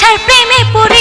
নেশার প্রেমে পড়ে